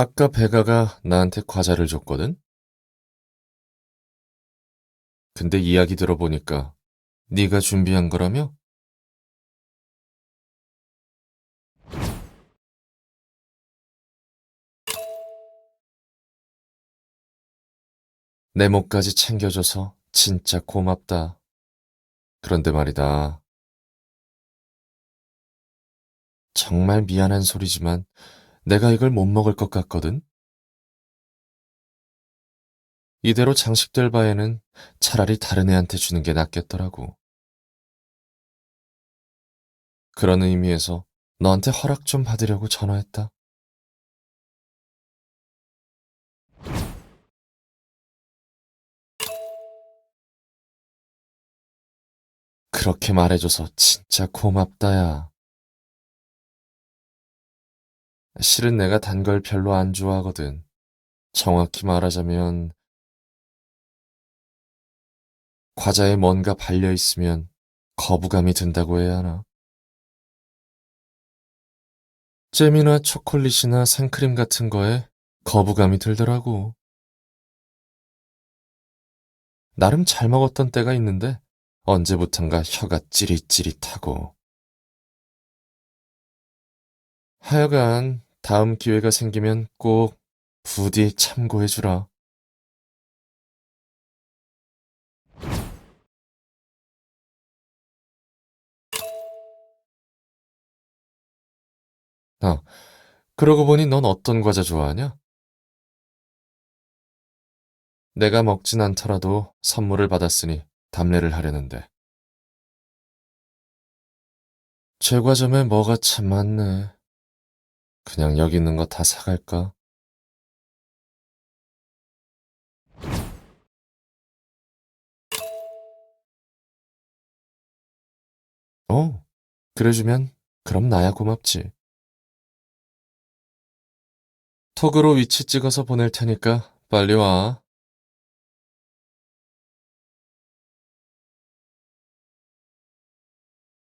아까 베가가 나한테 과자를 줬거든? 근데 이야기 들어보니까 네가 준비한 거라며? 내 목까지 챙겨줘서 진짜 고맙다. 그런데 말이다. 정말 미안한 소리지만 내가 이걸 못 먹을 것 같거든? 이대로 장식될 바에는 차라리 다른 애한테 주는 게 낫겠더라고. 그런 의미에서 너한테 허락 좀 받으려고 전화했다. 그렇게 말해줘서 진짜 고맙다야. 실은 내가 단 걸 별로 안 좋아하거든. 정확히 말하자면, 과자에 뭔가 발려 있으면 거부감이 든다고 해야 하나? 잼이나 초콜릿이나 생크림 같은 거에 거부감이 들더라고. 나름 잘 먹었던 때가 있는데 언제부턴가 혀가 찌릿찌릿하고. 하여간 다음 기회가 생기면 꼭 부디 참고해주라. 아, 그러고 보니 넌 어떤 과자 좋아하냐? 내가 먹진 않더라도 선물을 받았으니 답례를 하려는데. 제과점에 뭐가 참 많네. 그냥 여기 있는 거 다 사갈까? 어, 그래주면 그럼 나야 고맙지. 톡으로 위치 찍어서 보낼 테니까 빨리 와.